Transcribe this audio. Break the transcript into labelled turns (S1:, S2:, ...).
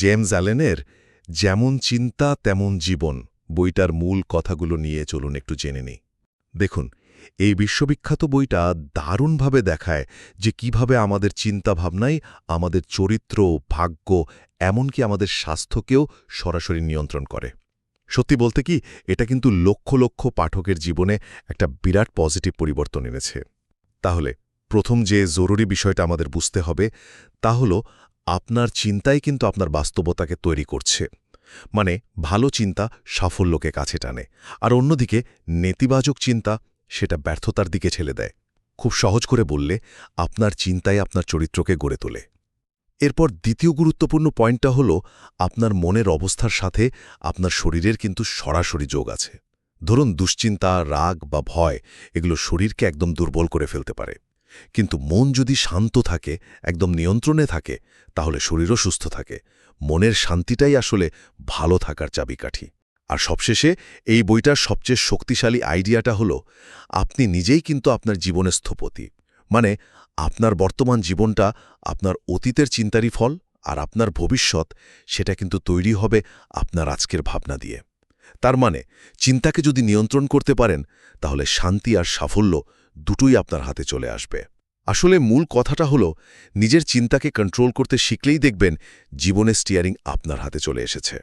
S1: James অ্যালেনের যেমন চিন্তা, তেমন জীবন বইটার মূল কথাগুলো নিয়ে চলুন একটু জেনে নিই। দেখুন, এই বিশ্ববিখ্যাত বইটা দারুণভাবে দেখায় যে কীভাবে আমাদের চিন্তাভাবনাই আমাদের চরিত্র ভাগ্য, এমনকি আমাদের স্বাস্থ্যকেও সরাসরি নিয়ন্ত্রণ করে। সত্যি বলতে কি, এটা কিন্তু লক্ষ লক্ষ পাঠকের জীবনে একটা বিরাট পজিটিভ পরিবর্তন এনেছে। তাহলে, প্রথম যে জরুরি বিষয়টা আমাদের বুঝতে হবে, তা হল আপনার চিন্তাই কিন্তু আপনার বাস্তবতাকে তৈরি করছে। মানে ভালো চিন্তা সাফল্যকে কাছে টানে, আর অন্যদিকে নেতিবাচক চিন্তা সেটা ব্যর্থতার দিকে ছেলে দেয়। খুব সহজ করে বললে, আপনার চিন্তাই আপনার চরিত্রকে গড়ে তোলে। এরপর দ্বিতীয় গুরুত্বপূর্ণ পয়েন্টটা হল, আপনার মনের অবস্থার সাথে আপনার শরীরের কিন্তু সরাসরি যোগ আছে। ধরুন, দুশ্চিন্তা, রাগ বা ভয়, এগুলো শরীরকে একদম দুর্বল করে ফেলতে পারে। কিন্তু মন যদি শান্ত থাকে, একদম নিয়ন্ত্রণে থাকে, তাহলে শরীরও সুস্থ থাকে। মনের শান্তিটাই আসলে ভালো থাকার চাবিকাঠি। আর সবশেষে এই বইটার সবচেয়ে শক্তিশালী আইডিয়াটা হল, আপনি নিজেই কিন্তু আপনার জীবনের স্থপতি। মানে আপনার বর্তমান জীবনটা আপনার অতীতের চিন্তারই ফল আর আপনার ভবিষ্যৎ সেটা কিন্তু তৈরি হবে আপনার আজকের ভাবনা দিয়ে। তার মানে চিন্তাকে যদি নিয়ন্ত্রণ করতে পারেন, তাহলে শান্তি আর সাফল্য দুটোই আপনার হাতে চলে আসবে। আসলে মূল কথাটা হলো, নিজের চিন্তাকে কন্ট্রোল করতে শিখলেই দেখবেন জীবনের স্টিয়ারিং আপনার হাতে চলে এসেছে।